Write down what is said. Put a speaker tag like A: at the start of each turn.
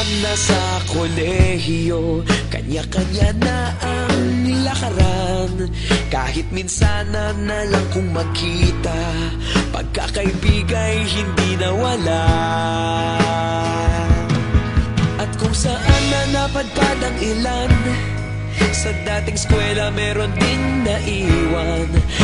A: Nagkawatakan na sa kolehiyo. Kanya-kanya na ang lakaran Kahit minsan na lang kung makita Pagkakaibigay hindi nawala. At kung saan na napadpad ang ilan sa dating eskwela meron ding naiwan